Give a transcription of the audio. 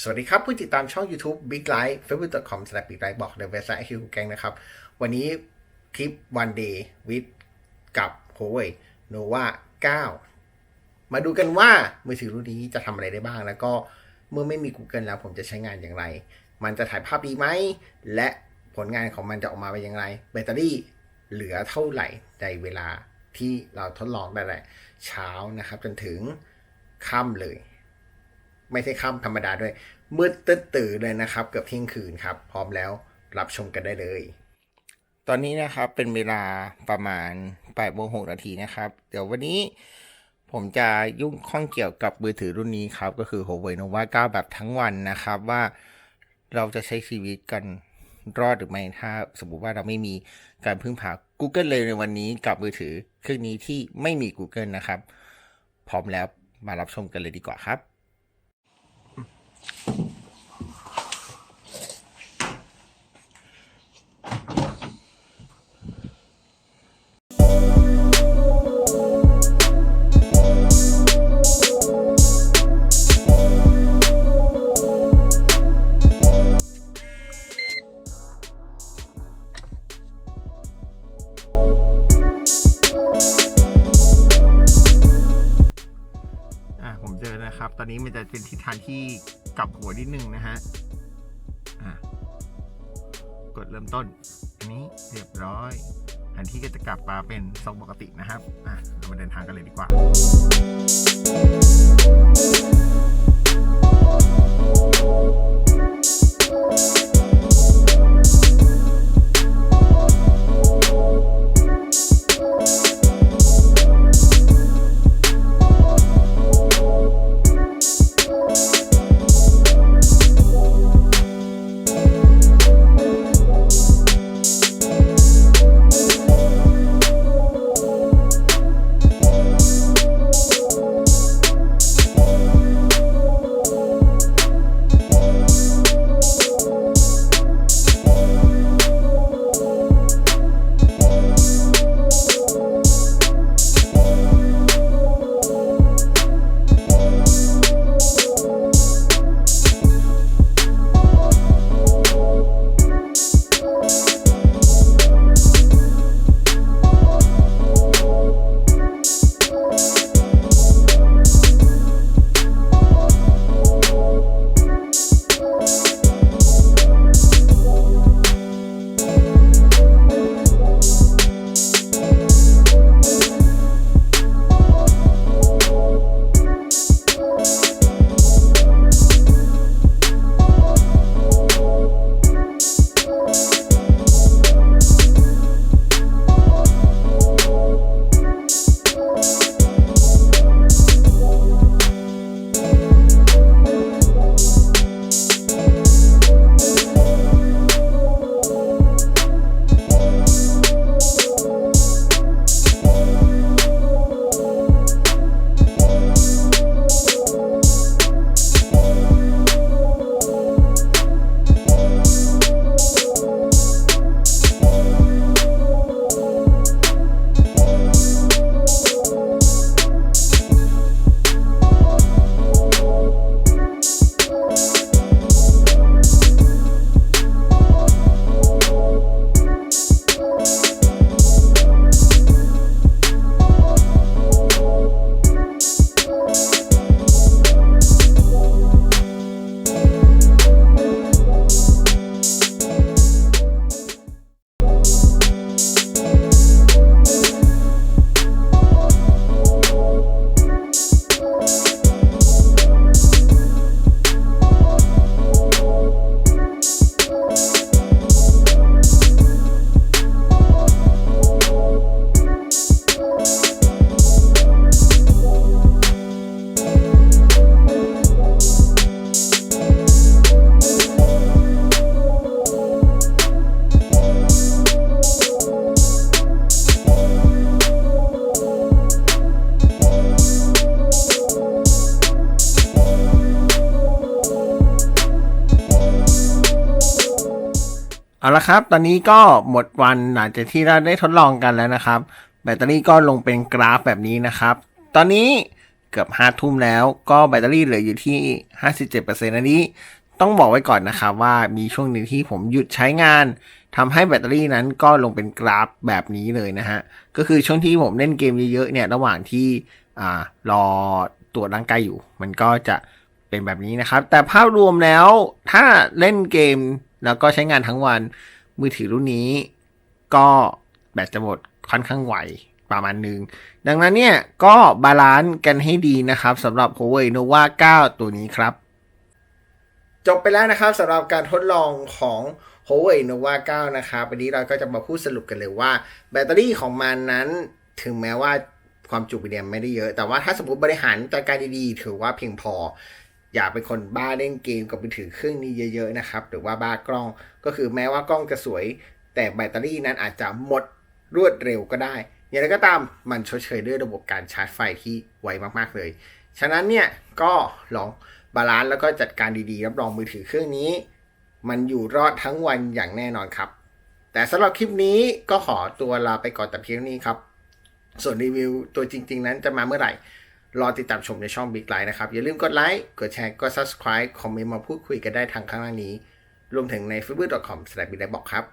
สวัสดีครับ ผู้ติดตามช่อง YouTube Big Life facebook.com s l a s h big life บอกในเว็บไซต์ IQ แกงนะครับ วันนี้คลิป one day with กับ Huawei Nova 9 มาดูกันว่ามือถือรุ่นนี้จะทำอะไรได้บ้าง แล้วก็เมื่อไม่มี Google แล้วผมจะใช้งานอย่างไร มันจะถ่ายภาพดีไหม และผลงานของมันจะออกมาเป็นอย่างไร แบตเตอรี่เหลือเท่าไหร่ในเวลาที่เราทดลองได้แหละเช้านะครับจนถึงค่ำเลย ไม่ใช่ค่ำธรรมดาด้วย มืดตื้อตื่นเลยนะครับ เกือบเที่ยงคืนครับ พร้อมแล้วรับชมกันได้เลย ตอนนี้นะครับเป็นเวลาประมาณ8โมง6นาทีนะครับ เดี๋ยววันนี้ผมจะยุ่งข้องเกี่ยวกับมือถือรุ่นนี้ครับ ก็คือ Huawei Nova 9 แบบทั้งวันนะครับว่าเราจะใช้ชีวิตกันรอดหรือไม่ถ้าสมมติว่าเราไม่มีการพึ่งพา Google เลยในวันนี้กับมือถือเครื่องนี้ที่ไม่มี Google นะครับ พร้อมแล้วมารับชมกันเลยดีกว่าครับ ตอนนี้มันจะเป็นทิศทางที่กลับหัวนิดนึงนะฮะะกดเริ่มต้น อันนี้เรียบร้อยอันที่ก็จะกลับมาเป็นทรงปกตินะครับอะเรามาเดินทางกันเลยดีกว่า เอาละครับ ตอนนี้ก็หมดวันหลังจากที่เราได้ทดลองกันแล้วนะครับ แบตเตอรี่ก็ลงเป็นกราฟแบบนี้นะครับ ตอนนี้เกือบ5ทุ่มแล้ว ก็แบตเตอรี่เหลืออยู่ที่ 57%อันนี้ ต้องบอกไว้ก่อนนะครับว่ามีช่วงหนึ่งที่ผมหยุดใช้งานทำให้แบตเตอรี่นั้นก็ลงเป็นกราฟแบบนี้เลยนะฮะ ก็คือช่วงที่ผมเล่นเกมเยอะๆเนี่ยระหว่างที่อ่ารอตรวจร่างกายอยู่ มันก็จะเป็นแบบนี้นะครับ แต่ภาพรวมแล้วถ้าเล่นเกม แล้วก็ใช้งานทั้งวันมือถือรุ่นนี้ ก็แบตจะหมดค่อนข้างไวประมาณหนึ่งดังนั้นเนี่ยก็บาลานซ์กันให้ดีนะครับสำหรับ Huawei Nova 9 ตัวนี้ครับ จบไปแล้วนะครับสำหรับการทดลองของ Huawei Nova 9 นะครับ วันนี้เราก็จะมาพูดสรุปกันเลยว่า แบตเตอรี่ของมันนั้นถึงแม้ว่าความจุวิดีโอไม่ได้เยอะ แต่ว่าถ้าสมมติบริหารจัดการดีๆ ถือว่าเพียงพอ อย่าเป็นคนบ้าเล่นเกมกับมือถือเครื่องนี้เยอะๆนะครับ หรือว่าบ้ากล้อง ก็คือแม้ว่ากล้องจะสวย แต่แบตเตอรี่นั้นอาจจะหมดรวดเร็วก็ได้ อย่างไรก็ตามมันชดเชยด้วยระบบการชาร์จไฟที่ไวมากๆเลย ฉะนั้นเนี่ยก็ลองบาลานซ์แล้วก็จัดการดีๆ รับรองมือถือเครื่องนี้ มันอยู่รอดทั้งวันอย่างแน่นอนครับ แต่สำหรับคลิปนี้ก็ขอตัวลาไปก่อนแต่เพียงนี้ครับ ส่วนรีวิวตัวจริง ๆ นั้นจะมาเมื่อไหร่ รอติดตามชมในช่อง Big Line นะครับ อย่าลืมกดไลค์ กดแชร์ กด subscribe คอมเมนต์มาพูดคุยกันได้ทางข้างล่างนี้ รวมถึงใน facebook.com/bigline บอกครับ